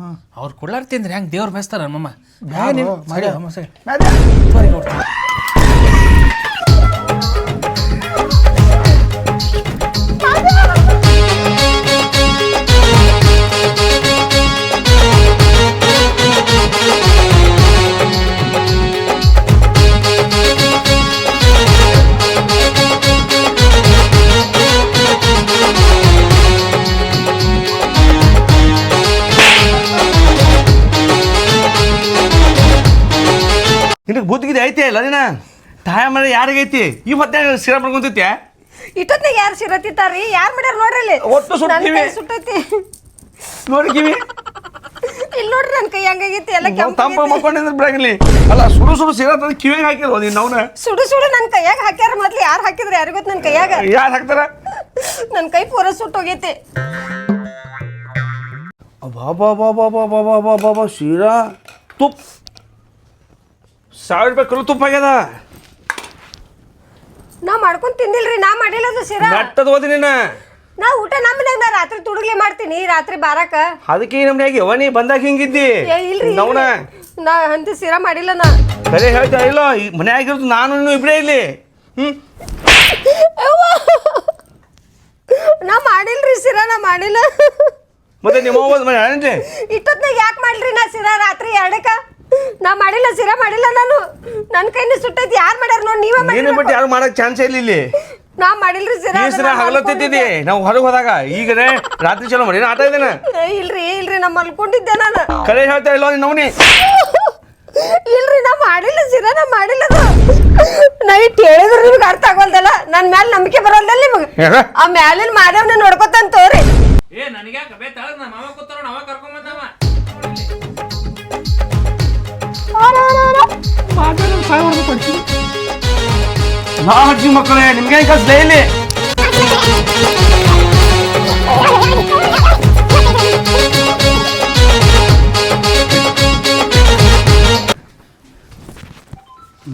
ಅವ್ರು ಕೊಡ್ಲಾರ್ತಿಂದ್ರೆ ಹೆಂಗೆ ದೇವ್ರು ಬೆಸ್ತಾರ ಮಮ್ಮ. ಸರಿ, ಸರಿ. ಸರಿ, ನೋಡ್ತೀನಿ. ಯಾರಿಗೈತಿ ಈ ಹೊತ್ತೆ ಸಿರಾ ಮಾಡ್ಕೊಂತೈತಿ ಇಟ್ಟೊತ್ತಿನಾಗ ಯಾರು ಸಿರತಿತ್ತಾರಿ ಯಾರು ಮಾಡ್ಯಾರ ನೋಡ್ರಿ ಇಲ್ಲಿ ಒಟ್ಟು ಸುಟ್ಟಿವಿ ನನ್ ಕಿವಿ. ಕೈ ಸುಟ್ಟೈತಿ ನೋಡಿ ಕಿವಿ ಇಲ್ಲಿ ನೋಡ್ರಿ ನನ್ನ ಕೈ ಹಂಗಾಗೈತಿ ಎಲ್ಲ ತಂಪ ಕೆಂಪ ಮಕ್ಕೊಂಡಿದ್ರೆ ಬಿಡಂಗಿಲ್ಲ ಅಲ್ಲ ಸುಡು ಸುಡು ಸಿರಾ ತಂದು ಕಿವಿಗೆ ಹಾಕಿರೋ ನೀನು ಅವನ ಸುಡು ಸುಡು ನನ್ನ ಕೈಯಾಗ ಹಾಕ್ಯಾರ ಮೊದ್ಲು ಯಾರು ಹಾಕಿದ್ರೆ ಯಾರಿಗೂ ಗೊತ್ತು ನನ್ನ ಕೈಯಾಗ ಯಾರು ಹಾಕ್ತಾರ ನನ್ನ ಕೈ ಪೂರ ಸುಟ್ಟೋಗೈತಿ ಬಾಬಾ ಬಾಬಾ ಬಾಬಾ ಬಾಬಾ ಬಾಬಾ ಶಿರಾ ತುಪ್ಪ ಸಾವಿರ ರೂಪಾಯಿ ಕಲ್ಲು ತುಪ್ಪ ಆಗ್ಯದ ನಾ ಮಾಡ್ಕೊಂಡ್ ತಿಂದಿಲ್ರಿ ನಾ ಮಾಡಿಲ್ಲ ಅದು ಶಿರಾ. ನಟ್ಟದ ಓದಿ ನೀನು. ನಾ ಊಟ ನಮ್ಮ ಮನ್ಯಾಗ ನಾ ರಾತ್ರಿ ತುಡುಗ್ಲೆ ಮಾಡ್ತೀನಿ ರಾತ್ರಿ ಬಾರಾಕ. ಅದಕ್ಕೆ ನಮ್ಗೆ ಯವ ನೀ ಬಂದಾಗ ಹಿಂಗಿದ್ದಿ. ಏ, ಇಲ್ರಿ. ನವನ. ನಾ ಅಂತ ಶಿರಾ ಮಾಡಿಲ್ಲ ನಾ. ಸರಿ ಹೇಳ್ತಾ ಇಲ್ಲ ಈ ಮನ್ಯಾಗಿರೋದು ನಾನು ನೀನು ಇಬ್ಬರೇ ಇಲ್ಲಿ. ಹ್ಮ್. ಅವ್ವ. ನಾ ಮಾಡಿಲ್ರಿ ಶಿರಾ ನಾ ಮಾಡಿಲ್ಲ. ಮತ್ತೆ ನಿಮ್ಮ ಮನೆ ಏನ್ರಿ? ಇಷ್ಟೊತ್ನಾಗ ಯಾಕೆ ಮಾಡ್ರಿ ನಾ ಶಿರಾ ರಾತ್ರಿ ಎರಡಕ್ಕ? ನಾ ಮಾಡಿಲ್ಲ ಸಿರ ಮಾಡಿಲ್ಲ ನಾನು. ನನ್ನ ಕೈನ ಸುಟ್ಟೈತಿ ಯಾರು ಮಾಡ್ಯಾರ ನೋಡಿ ನೀವೇ ನೀನು ಮಾಡಿ ಬಿಟ್ಟು ಯಾರು ಮಾಡಕ್ ಚಾನ್ಸ್ ಇಲ್ಲ ಇಲ್ಲಿ. ನಾ ಮಾಡಿಲ್ರಿ ಸಿರ ಈ ಸಲ ಹಗಲತ್ತಿದ್ದಿ ನಾವು ಹೊರಗೆ ಹೋದಾಗ ಈಗ ರಾತ್ರಿ ಚಲೋ ಮಾಡಿ. ಆಟ ಇದ್ದೇನೆ? ಇಲ್ರಿ ಇಲ್ರಿ ನಾ ಮಲ್ಕೊಂಡಿದ್ದೆ ನಾನು. ಕರೆ ಹೇಳ್ತಾ ಇಲ್ಲ ನೀನು ನವನಿ. ಇಲ್ರಿ ನಾ ಮಾಡಿಲ್ಲ ಸಿರಾ ನಾ ಮಾಡಿಲ್ಲ ನೈಟ್ ಹೇಳಿದ್ರು ನಿಮ್ಗೆ ಅರ್ಥ ಆಗೋಲ್ದಲ್ಲ? ನನ್ನ ಮ್ಯಾಲ ನಂಬಿಕೆ ಬರೋಲ್ದಲ್ಲ ನಿಮಗೆ? ಆ ಮ್ಯಾಲಿನ ಮಾದೇವ್ನ ನೋಡ್ಕೊತಾನ ತೋರಿ. ಏ ನನಗೆ ಬೇ ತಳಗ ನಮ್ಮ ಮಾವ ಕೂತಾರ ಅವ ಕರ್ಕೊಂಬಂದವ ನಾ ಹಚ್ಚಿ ಮಕ್ಕಳೇ ನಿಮ್ಗೆ ಕಲ್ಸ್ಲೇ ಇಲ್ಲಿ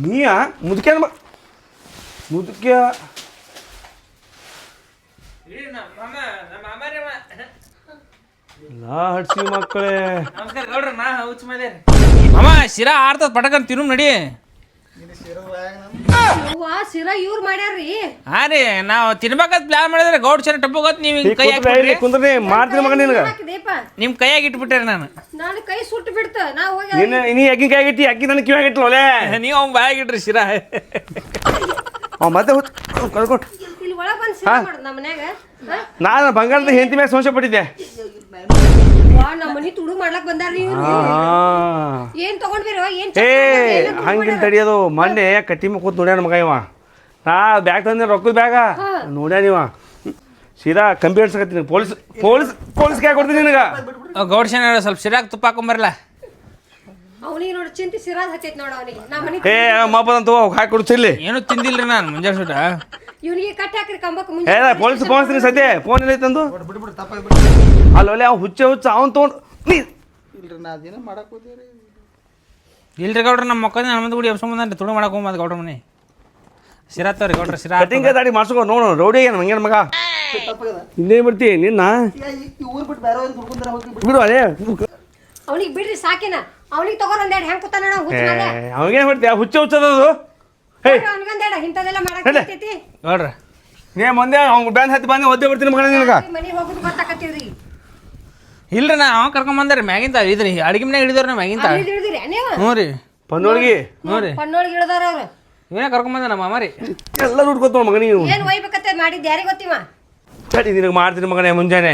ನೀಯ ಮುದುಕ್ಯಾನ ಮ ನಾ ಹಡ್ಸಿ ಮಕ್ಕಳೇ. ನಮಸ್ಕಾರ ಗೌಡ್ರ ನಾ ಹುಚ್ಚ ಮೇಲೆ ಅಮ್ಮ ಶಿರಾ ಆರ್ತದ ಪಟಕನ್ ತಿನ್ನು ನಡಿ. ಸಿರಾ ಇವ್ರು ಮಾಡ್ಯಾರ್ರಿ? ಹಾ ರೀ ನಾವು ತಿನ್ಬೇಕಂತ ಪ್ಲಾನ್ ಮಾಡಿದ್ರೆ ಗೌಡ್ ಚೆನ್ನ ಟಪ್ಪು ಗೊತ್ತು ನೀವು ಹಿಂಗೆ ಕೈ ಹಾಕಿ ಕುಂದ್ರಿ ಮಾಡ್ತೀನಿ ಮಗ ನಿನಗ. ಹಾಕಿದೇಪ ನಿಮ್ಮ ಕೈಯಾಗಿ ಇಟ್ಬಿಟ್ಟೆ ನಾನು. ನಾನು ಕೈ ಸುಟ್ಟು ಬಿಡ್ತ ನಾ ಹೋಗಿ ನಿನ್ನ ನೀ ಅಕ್ಕಿ ಕೈ ಆಗಿಟ್ಟಿ ಅಕ್ಕಿ ನನಗೆ ಕಿವಿ ಆಗಿಟ್ಲು ಒಲೆ. ನೀವು ಅವ್ನು ಬಾಯಾಗಿಟ್ರಿ ಶಿರಾ. ಅವ ಮತ್ತೆ ಕಳ್ಕೊಟ್ಟು ಇಲ್ಲಿ ಒಳಗ್ ಬಂದು ಸಿರಾ ಮಾಡೋದು ನಮ್ಮ ಮನ್ಯಾಗ ನಾನು ಬಂಗಾರದ ಹೆಂಡತಿ ಮೇಲೆ ಸಂಶಯ ಪಟ್ಟಿದ್ದೆ ನಮ್ಮ ಮನಿ ತುಡು ಮಾಡ್ಲಕ್ ಏನ್ ತಗೊಂಡ್ಬಿರೋ? ಏನ್ ಏ ತಡಿಯೋದು ಮೊನ್ನೆ ಕಟ್ಟಿ ಕೂತ್ ನೋಡ್ಯಾನ ಮಗ ಇವ. ನಾ ಬ್ಯಾಗ್ ತಂದೆ ರೊಕ್ಕದ ಬ್ಯಾಗ. ನೋಡ್ಯಾನ ಇವ. ಸೀದಾ ಕಂಪಿ ಹಿಡ್ಸಕತ್ತೀನಿ. ಪೊಲೀಸ್ ಪೊಲೀಸ್ ಪೊಲೀಸ್ ಕೈ ಕೊಡ್ತೀನಿ ನಿನಗ. ಗೌಡ್ ಚೆನ್ನ ಸ್ವಲ್ಪ ಶಿರಾಕ್ ತುಪ್ಪ ಹಾಕೊಂಬರಲ್ಲ ಅವನಿಗೆ ನೋಡಿ ಚಿಂತಿ ಸಿರಾದ್ ಹತ್ತೈತ್ ನೋಡ ಅವನಿಗೆ. ನಮ್ಮ ಮನಿ ಏ ಮಬ್ಬದಂತ ಹಾಕಿ ಕೊಡ್ಸಿರ್ಲಿ. ಏನು ತಿಂದಿಲ್ರಿ ನಾನು ಮುಂಜಾನೆ ಸುಟ ಇವನಿಗೆ ಕಟ್ಟಿ ಹಾಕ್ರಿ ಕಂಬಕ್ ಏ ಮುಂಜೆ ಪೊಲೀಸ್ ಫೋನ್ ಸದ್ಯ. ಫೋನ್ ಏನೈತಂದು ಅಲ್ಲೊಲೆ ಅವ್ನು ಹುಚ್ಚ ಹುಚ್ಚ ಅವ್ನು ತೊಗೊಂಡು ನೀ ಇಲ್ರಿ ನಾ ಅದೇನ ಮಾಡಕ್ ಹೋದೇರಿ ಇಲ್ರಿ ಗೌಡ್ರ ನಮ್ಮ ಮಕ್ಕಳ ನನ್ನ ಗುಡಿ ಸಂಬಂಧ ಎಬ್ಸ್ಕೊಂಬಂದ್ರಿ ತುಳು ಮಾಡಕ್ಕೆ ಹೋಗ್ಬಂದು ಗೌಡ್ರ ಮನೆ. ಶಿರಾ ತವ್ರಿ ಗೌಡ್ರ ಸಿರಾ ಕಟಿಂಗ್ ದಾಡಿ ಮಾಡ್ಸ್ಕೊ ನೋಡು ರೌಡಿ ಏನು ಹಂಗೇನು ಮಗ? ಇನ್ನೇನ್ ಬರ್ತಿ ನಿನ್ನ? ಊರ್ ಬಿಟ್ಟು ಬೇರೆ ಒಂದು ಹೋಗಿ ಬಿಡು. ಅದೇ ಅವನಿಗೆ ಬಿಡ್ರಿ ಸಾಕಿನ. ಅವನಿಗೆ ತಗೊಂಡ್ ಒಂದೆರಡು ಹೆಂಗ್ ಕೂತಾನ ಹುಚ್ಚ ಮಗ. ಹುಚ್ಚೆ ಮಾಡ್ತೀಯ ಹುಚ್ಚ ಹುಚ್ಚದದು? ಹೇ. ಅವನಿಗೊಂದೆರಡು ಇಂಥದೆಲ್ಲ ಮಾಡಕ್ ಹೇಳ. ಬರ್ತೈತಿ ಗೌಡ್ರ ನೀ ಮುಂದೆ ಅವ್ನು ಬ್ಯಾನ್ ಹತ್ತಿ ಬಂದು ಒದ್ದೆ ಬರ್ತೀನಿ ಮಗನ ನಿನಗೆ. ಮನೆಗೆ ಹೋಗುದು ಗೊತ್ತಾಕತ್ತೀವ್ರಿ ಇಲ್ರಿ ನಾ ಅವ ಕರ್ಕೊಂಬಂದ್ರಿ ಮ್ಯಾಗಿಂತ ಇದ್ರಿ ಅಡಿಗೆ ಮನ್ಯಾಗ ಹಿಡಿದವ್ರಿ ನಾ ಮ್ಯಾಗಿಂತ ಅಲ್ಲಿ ಹಿಡಿದಿರಿ ನೀವು ಹ್ಞೂ ರೀ. ಪಂದೋಳಿಗೆ ಹ್ಞೂ ರೀ. ಪಣ್ಣೋಳಿಗೆ ಇಳ್ದಾರ ಅವ್ರು. ಇವನೇ ಕರ್ಕೊಂಬಂದ ನಮ್ಮ ಮಾಮ ಎಲ್ಲ ದುಡ್ಡು ಮಗನಿಗೆ ಏನು ಒಯ್ಬೇಕತ್ತೆ ಮಾಡಿದ್ದು ಯಾರಿಗೆ ಗೊತ್ತಿವ? ತಡಿ ನಿನಗೆ ಮಾಡ್ತೀನಿ ಮಗನೇ ಮುಂಜಾನೆ.